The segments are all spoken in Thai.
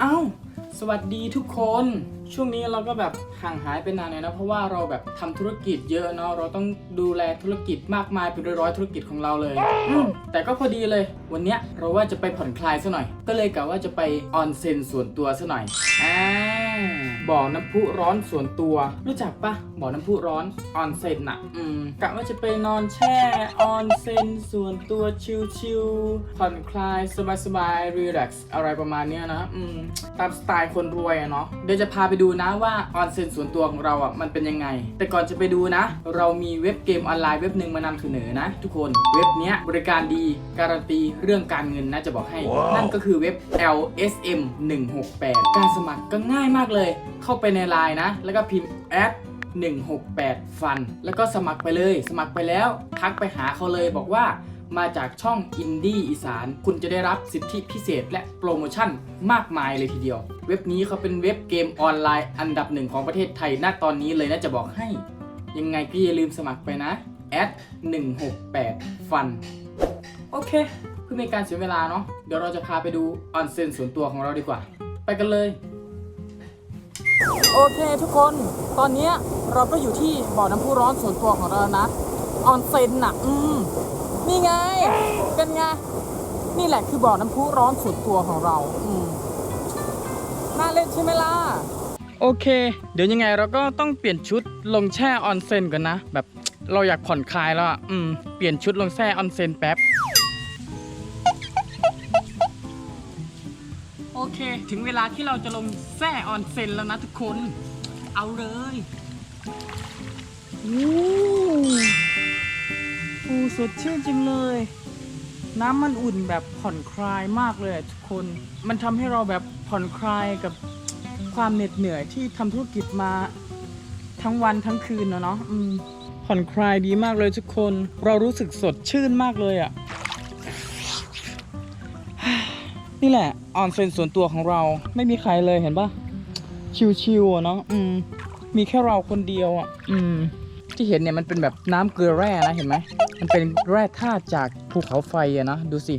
เอ้า สวัสดีทุกคน ช่วงนี้เราก็แบบห่างหายไปนานเลยนะ เพราะว่าเราแบบทำธุรกิจเยอะเนาะ เราต้องดูแลธุรกิจมากมายเป็นร้อยๆธุรกิจของเราเลยอืมแต่ก็พอดีเลย วันเนี้ยเราว่าจะไปผ่อนคลายซะหน่อย ก็เลยกะว่าจะไปออนเซ็นส่วนตัวซะหน่อยอ่า บ่อน้ำพุร้อนส่วนตัว รู้จักปะบ่อน้ำพุร้อนออนเซ็นอะอืมกะว่าจะไปนอนแช่ออนเซ็นส่วนตัวชิลๆผ่อนคลายสบายๆรีแลกซ์อะไรประมาณเนี้ยนะอืมตามสไตล์คนรวยอะเนาะเดี๋ยวจะพาไปดูนะว่าออนเซ็นส่วนตัวของเราอะมันเป็นยังไง แต่ก่อนจะไปดูนะ เรามีเว็บเกมออนไลน์เว็บหนึ่งมานำเสนอนะ ทุกคนเว็บเนี้ยบริการดีการันตีเรื่องการเงินนะจะบอกให้ นั่นก็คือเว็บ LSM 168การสมัครก็ง่ายมากเลย เข้าไปในไลน์นะ แล้วก็พิมพ์แอด168 ฟัน แล้วก็สมัครไปเลย สมัครไปแล้วทักไปหาเขาเลยบอกว่ามาจากช่องอินดี้อีสาน คุณจะได้รับสิทธิพิเศษและโปรโมชั่นมากมายเลยทีเดียว เว็บนี้เขาเป็นเว็บเกมออนไลน์อันดับหนึ่งของประเทศไทยณตอนนี้เลยนะจะบอกให้ ยังไงก็อย่าลืมสมัครไปนะแอด168 ฟัน โอเค เพื่อไม่ให้การเสียเวลาเนาะเดี๋ยวเราจะพาไปดูออนเซ็นส่วนตัวของเราดีกว่า ไปกันเลย โอเคทุกคน ตอนนี้เราก็อยู่ที่บ่อน้ำพุร้อนส่วนตัวของเรานะออนเซ็นน่ะ อืม นี่ไง เป็นไง นี่แหละคือบ่อน้ำพุร้อนส่วนตัวของเรา อืม น่าเล่นใช่ไหมล่ะ โอเค เดี๋ยวยังไงเราก็ต้องเปลี่ยนชุดลงแช่ออนเซ็นกันนะ แบบเราอยากผ่อนคลายแล้วอะ อืม เปลี่ยนชุดลงแช่ออนเซ็นแป๊บ โอเค ถึงเวลาที่เราจะลงแซ่ออนเซ็นแล้วนะทุกคน เอาเลยอู้หูสดชื่นจังเลย น้ำมันอุ่นแบบผ่อนคลายมากเลยทุกคน มันทำให้เราแบบผ่อนคลายกับความเหน็ดเหนื่อยที่ทำธุรกิจมาทั้งวันทั้งคืนนะเนาะผ่อนคลายดีมากเลยทุกคน เรารู้สึกสดชื่นมากเลยอะ นี่แหละออนเซ็นส่วนตัวของเราไม่มีใครเลยเห็นปะชิวๆอะเนาะอืม มีแค่เราคนเดียวอะ อืม ที่เห็นเนี่ยมันเป็นแบบน้ำเกลือแร่นะเห็นไหมมันเป็นแร่ธาตุจากภูเขาไฟอะนะดูสิ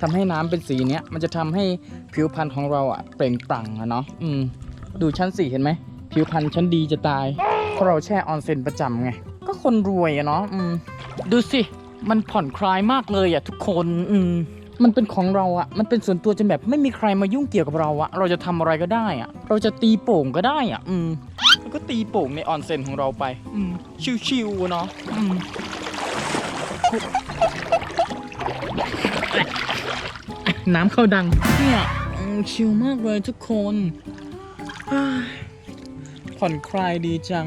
ทำให้น้ำเป็นสีเนี้ยมันจะทำให้ผิวพรรณของเราอะเปล่งปลั่งอะเนาะอืม ดูชั้นสี่เห็นไหมผิวพรรณชั้นดีจะตายเพราะเราแช่ออนเซ็นประจำไงก็คนรวยอะเนาะอืม ดูสิมันผ่อนคลายมากเลยอะทุกคน อืม มันเป็นของเราอะมันเป็นส่วนตัวจนแบบไม่มีใครมายุ่งเกี่ยวกับเราอะเราจะทำอะไรก็ได้อะเราจะตีโป่งก็ได้อะอืมแล้วก็ตีโป่งในออนเซ็นของเราไป อืมชิวๆเนาะอืมน้ำเข้าดัง เนี่ยอืมชิลมากเลยทุกคนอ้ายผ่อนคลายดีจัง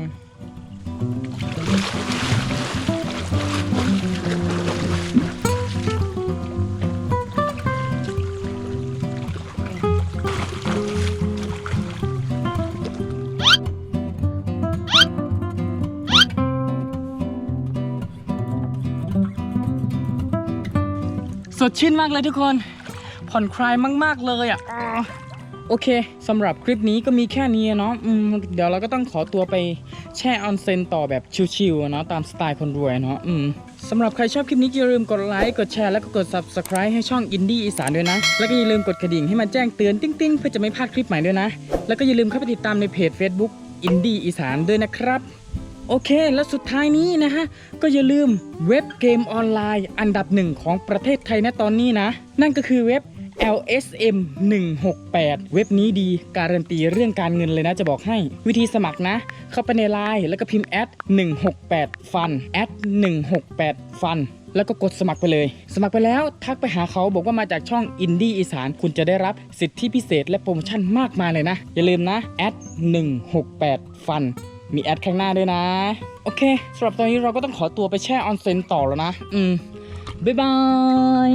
ดชื่นมากเลยทุกคน ผ่อนคลายมาก ๆ เลยอะอ่าโอเคสำหรับคลิปนี้ก็มีแค่นี้อะเนาะอืมเดี๋ยวเราก็ต้องขอตัวไปแช่ออนเซ็นต่อแบบชิวๆอะเนาะตามสไตล์คนรวยเนาะอืมสำหรับใครชอบคลิปนี้อย่าลืมกดไลค์กดแชร์แล้วก็กด subscribe ให้ช่องอินดี้อีสานด้วยนะ แล้วก็อย่าลืมกดกระดิ่งให้มันแจ้งเตือนติ้งๆ เพื่อจะไม่พลาดคลิปใหม่ด้วยนะ แล้วก็อย่าลืมเข้าไปติดตามในเพจ Facebook อินดี้อีสานด้วยนะครับ โอเค แล้วสุดท้ายนี้นะฮะ ก็อย่าลืมเว็บเกมออนไลน์อันดับหนึ่งของประเทศไทยนะตอนนี้นะ นั่นก็คือเว็บ LSM 168 เว็บนี้ดีการันตีเรื่องการเงินเลยนะจะบอกให้ วิธีสมัครนะ เข้าไปในไลน์แล้วก็พิมพ์แอด168 ฟันแอด168 ฟันแล้วก็กดสมัครไปเลย สมัครไปแล้วทักไปหาเขาบอกว่ามาจากช่องอินดี้อีสานคุณจะได้รับสิทธิพิเศษและโปรโมชั่นมากมายเลยนะ อย่าลืมนะแอด168 ฟัน มีแอดข้างหน้าด้วยนะ โอเคสำหรับตอนนี้เราก็ต้องขอตัวไปแช่ออนเซ็นต่อแล้วนะ อืม บ๊ายบาย